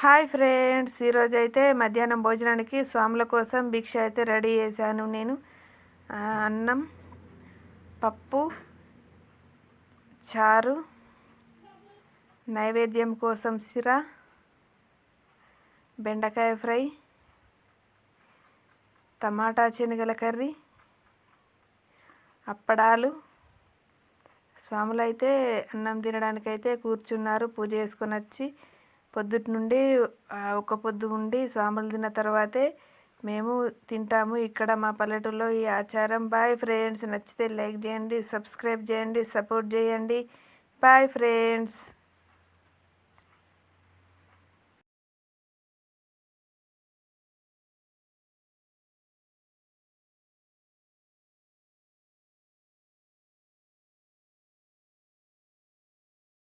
Hi friends ఈరోజు అయితే మధ్యాహ్నం భోజనానికి స్వాముల కోసం భిక్ష అయితే రెడీ చేశాను నేను. అన్నం పప్పు చారు నైవేద్యం కోసం సిర బెండకాయ ఫ్రై టమాటా శనగల కర్రీ అప్పడాలు. స్వాములు అయితే అన్నం తినడానికైతే కూర్చున్నారు పూజ చేసుకొని వచ్చి పొద్దుటి నుండి ఒక పొద్దు ఉండి స్వాములు తిన్న తర్వాతే మేము తింటాము. ఇక్కడ మా పల్లెటూరులో ఈ ఆచారం. బాయ్ ఫ్రెండ్స్ నచ్చితే లైక్ చేయండి సబ్స్క్రైబ్ చేయండి సపోర్ట్ చేయండి. Bye friends